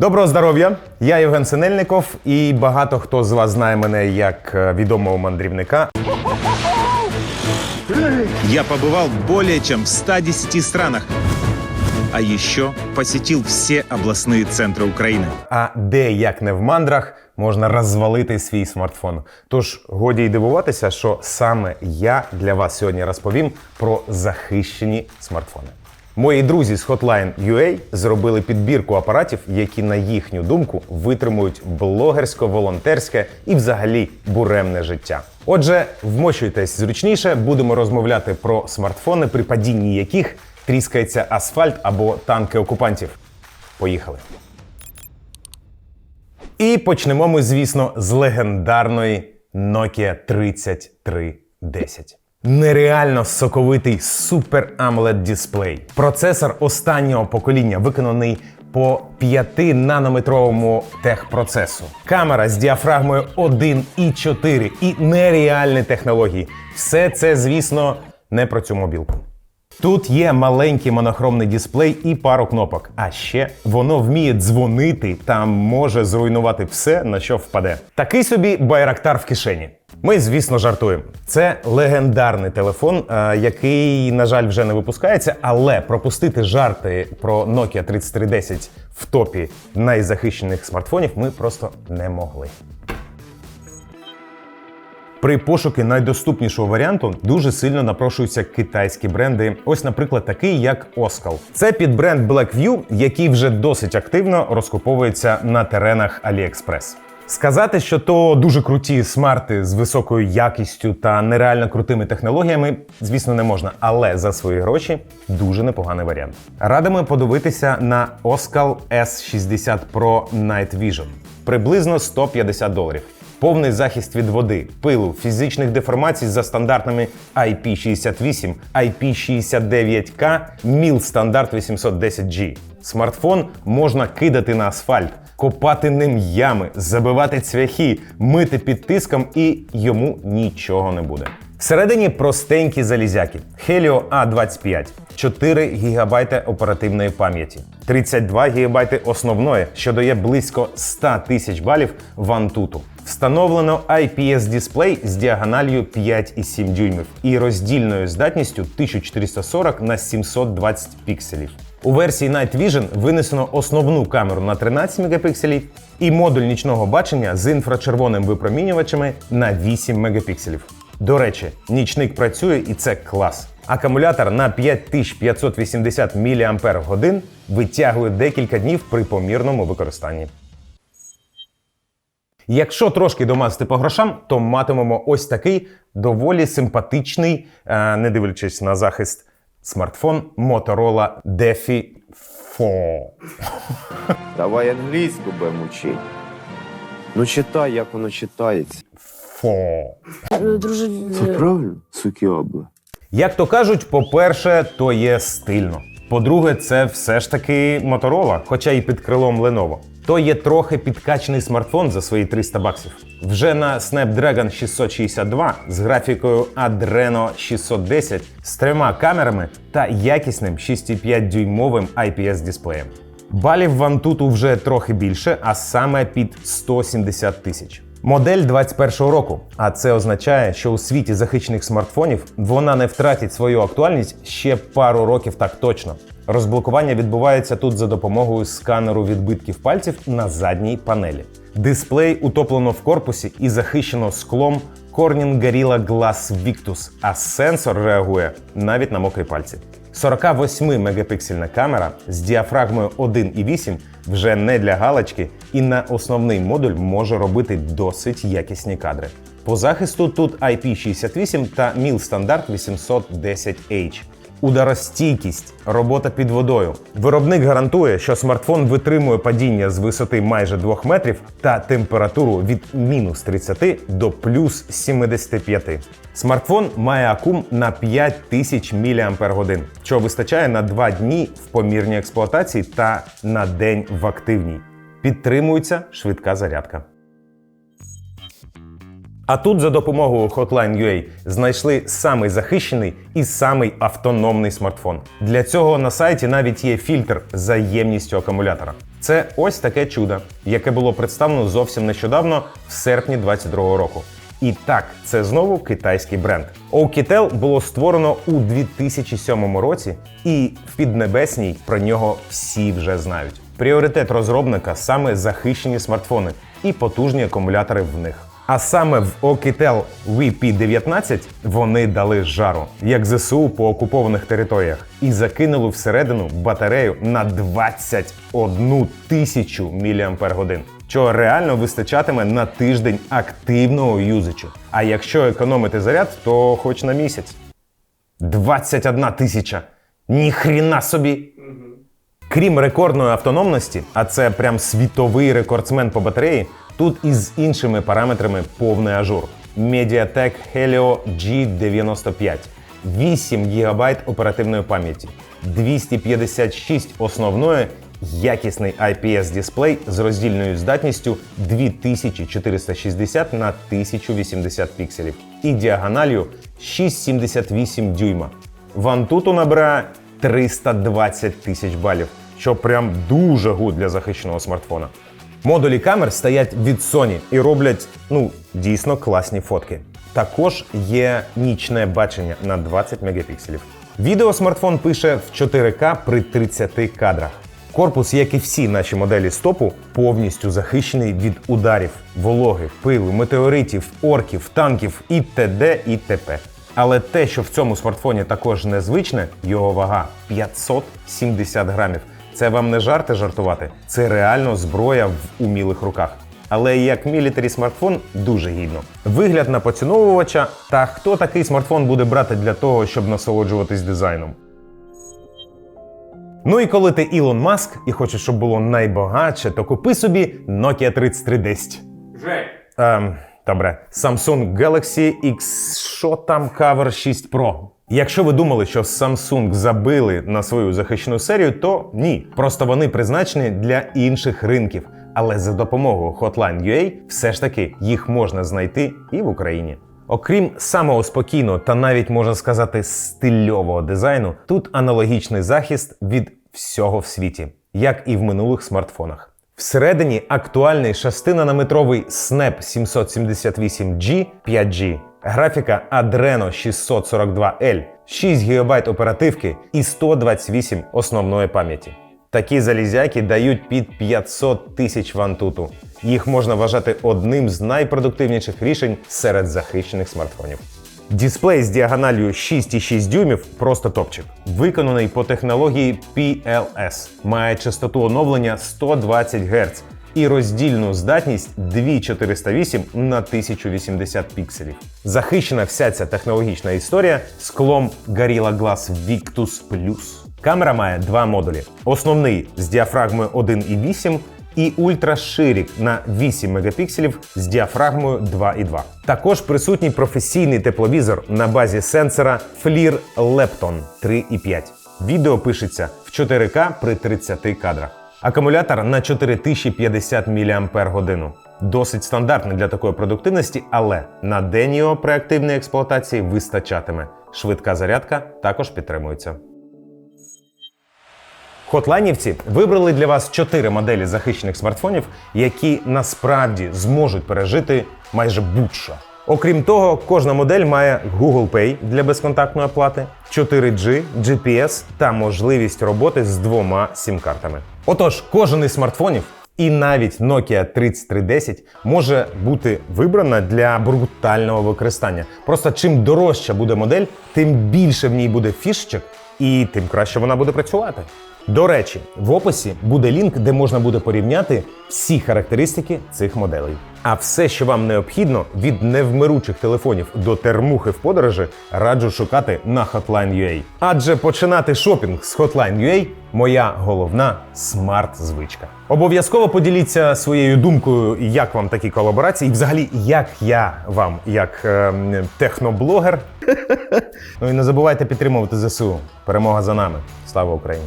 Доброго здоров'я! Я Євген Синельников, і багато хто з вас знає мене як е, відомого мандрівника. Я побывал более чем в 110 странах, а еще посетил все областные центры Украины. А де як не в мандрах можна розвалити свій смартфон. Тож годі й дивуватися, що саме я для вас сьогодні розповім про захищені смартфони. Мої друзі з Hotline UA зробили підбірку апаратів, які, на їхню думку, витримують блогерсько-волонтерське і взагалі буремне життя. Отже, вмощуйтесь зручніше, будемо розмовляти про смартфони, при падінні яких тріскається асфальт або танки окупантів. Поїхали! І почнемо ми, звісно, з легендарної Nokia 3310. Нереально соковитий Super AMOLED дисплей. Процесор останнього покоління виконаний по 5-нанометровому техпроцесу. Камера з діафрагмою 1,4 і нереальні технології. Все це, звісно, не про цю мобілку. Тут є маленький монохромний дисплей і пару кнопок. А ще воно вміє дзвонити та може зруйнувати все, на що впаде. Такий собі байрактар в кишені. Ми, звісно, жартуємо. Це легендарний телефон, е, який, на жаль, вже не випускається, але пропустити жарти про Nokia 3310 в топі найзахищених смартфонів ми просто не могли. При пошуки найдоступнішого варіанту дуже сильно напрошуються китайські бренди. Ось, наприклад, такий як Оскал. Це підбренд Blackview, який вже досить активно розкуповується на теренах AliExpress. Сказати, що то дуже круті смарти з високою якістю та нереально крутими технологіями, звісно, не можна, але за свої гроші дуже непоганий варіант. Радимо подивитися на Oskal S60 Pro Night Vision. Приблизно 150 доларів. Повний захист від води, пилу, фізичних деформацій за стандартами IP68, IP69K, MIL стандарт 810G. Смартфон можна кидати на асфальт, копати ним ями, забивати цвяхи, мити під тиском і йому нічого не буде. Всередині простенькі залізяки Helio A25, 4 ГБ оперативної пам'яті, 32 ГБ основної, що дає близько 100 тисяч балів в Antutu. Встановлено IPS-дисплей з діагональю 5,7 дюймів і роздільною здатністю 1440 на 720 пікселів. У версії Night Vision винесено основну камеру на 13 мегапікселів і модуль нічного бачення з інфрачервоним випромінювачами на 8 мегапікселів. До речі, нічник працює і це клас. Акумулятор на 5580 мАч витягує декілька днів при помірному використанні. Якщо трошки домазати по грошам, то матимемо ось такий доволі симпатичний, е, не дивлячись на захист, смартфон Motorola Defi 4. Давай англійську будемо вчити. Ну читай, як воно читається. 4. Друже, Це правильно? Сукіобла. Як то кажуть, по-перше, то є стильно. По-друге, це все ж таки Motorola, хоча і під крилом Lenovo. То є трохи підкачений смартфон за свої 300 баксів. Вже на Snapdragon 662 з графікою Adreno 610 з трьома камерами та якісним 6,5 дюймовим IPS дисплеєм. Балів в Antutu вже трохи більше, а саме під 170 тисяч. Модель 21-го року, а це означає, що у світі захищених смартфонів вона не втратить свою актуальність ще пару років так точно. Розблокування відбувається тут за допомогою сканеру відбитків пальців на задній панелі. Дисплей утоплено в корпусі і захищено склом Corning Gorilla Glass Victus, а сенсор реагує навіть на мокрі пальці. 48-мегапіксельна камера з діафрагмою 1,8 вже не для галочки і на основний модуль може робити досить якісні кадри. По захисту тут IP68 та MIL стандарт 810H. Ударостійкість, робота під водою. Виробник гарантує, що смартфон витримує падіння з висоти майже 2 метрів та температуру від мінус 30 до плюс 75. Смартфон має акум на 5000 мАч, що вистачає на 2 дні в помірній експлуатації та на день в активній. Підтримується швидка зарядка. А тут за допомогою Hotline UA знайшли самий захищений і самий автономний смартфон. Для цього на сайті навіть є фільтр за ємністю акумулятора. Це ось таке чудо, яке було представлено зовсім нещодавно, в серпні 2022 року. І так, це знову китайський бренд. Oukitel було створено у 2007 році, і в Піднебесній про нього всі вже знають. Пріоритет розробника саме захищені смартфони і потужні акумулятори в них. А саме в Oukitel VP19 вони дали жару, як ЗСУ по окупованих територіях, і закинули всередину батарею на 21 тисячу мАч, що реально вистачатиме на тиждень активного юзачу. А якщо економити заряд, то хоч на місяць. 21 тисяча! Ніхріна собі! Крім рекордної автономності, а це прям світовий рекордсмен по батареї, тут із іншими параметрами повний ажур. MediaTek Helio G95, 8 ГБ оперативної пам'яті, 256 основної, якісний IPS дисплей з роздільною здатністю 2460 на 1080 пікселів і діагональю 6,78 дюйма. Вантуту набирає 320 тисяч балів, що прям дуже гуд для захищеного смартфона. Модулі камер стоять від Sony і роблять ну дійсно класні фотки. Також є нічне бачення на 20 мегапікселів. Відео смартфон пише в 4К при 30 кадрах. Корпус, як і всі наші моделі стопу, повністю захищений від ударів, вологи, пилу, метеоритів, орків, танків і т.д. і т.п. Але те, що в цьому смартфоні також незвичне, його вага 570 грамів. Це вам не жарти жартувати, це реально зброя в умілих руках. Але як мілітарі смартфон дуже гідно. Вигляд на поціновувача та хто такий смартфон буде брати для того, щоб насолоджуватись дизайном. Ну і коли ти Ілон Маск і хочеш, щоб було найбагатше, то купи собі Nokia 3310. Жень, Ем, добре, Samsung Galaxy X, що там Cover 6 Pro. Якщо ви думали, що Samsung забили на свою захищену серію, то ні. Просто вони призначені для інших ринків. Але за допомогою Hotline UA все ж таки їх можна знайти і в Україні. Окрім самого спокійного та навіть можна сказати стильового дизайну, тут аналогічний захист від всього в світі, як і в минулих смартфонах. Всередині актуальний 6-нанометровий Snap 778G 5G, графіка Adreno 642L, 6 ГБ оперативки і 128 основної пам'яті. Такі залізяки дають під 500 тисяч вантуту. Їх можна вважати одним з найпродуктивніших рішень серед захищених смартфонів. Дисплей з діагональю 6,6 дюймів просто топчик. Виконаний по технології PLS. Має частоту оновлення 120 Гц і роздільну здатність 2408 на 1080 пікселів. Захищена вся ця технологічна історія склом Gorilla Glass Victus Plus. Камера має два модулі: основний з діафрагмою 1,8 і ультраширік на 8 мегапікселів з діафрагмою 2,2. Також присутній професійний тепловізор на базі сенсора FLIR Lepton 3,5. Відео пишеться в 4К при 30 кадрах. Акумулятор на 4050 мАч. Досить стандартний для такої продуктивності, але на день його при активній експлуатації вистачатиме. Швидка зарядка також підтримується. Хотлайнівці вибрали для вас чотири моделі захищених смартфонів, які насправді зможуть пережити майже будь-що. Окрім того, кожна модель має Google Pay для безконтактної оплати, 4G, GPS та можливість роботи з двома сім-картами. Отож, кожен із смартфонів і навіть Nokia 3310 може бути вибрана для брутального використання. Просто чим дорожча буде модель, тим більше в ній буде фішечок і тим краще вона буде працювати. До речі, в описі буде лінк, де можна буде порівняти всі характеристики цих моделей. А все, що вам необхідно від невмиручих телефонів до термухи в подорожі, раджу шукати на Hotline.ua. Адже починати шопінг з Hotline.ua – моя головна смарт-звичка. Обов'язково поділіться своєю думкою, як вам такі колаборації, і взагалі, як я вам, як ем, техноблогер. ну і не забувайте підтримувати ЗСУ. Перемога за нами. Слава Україні!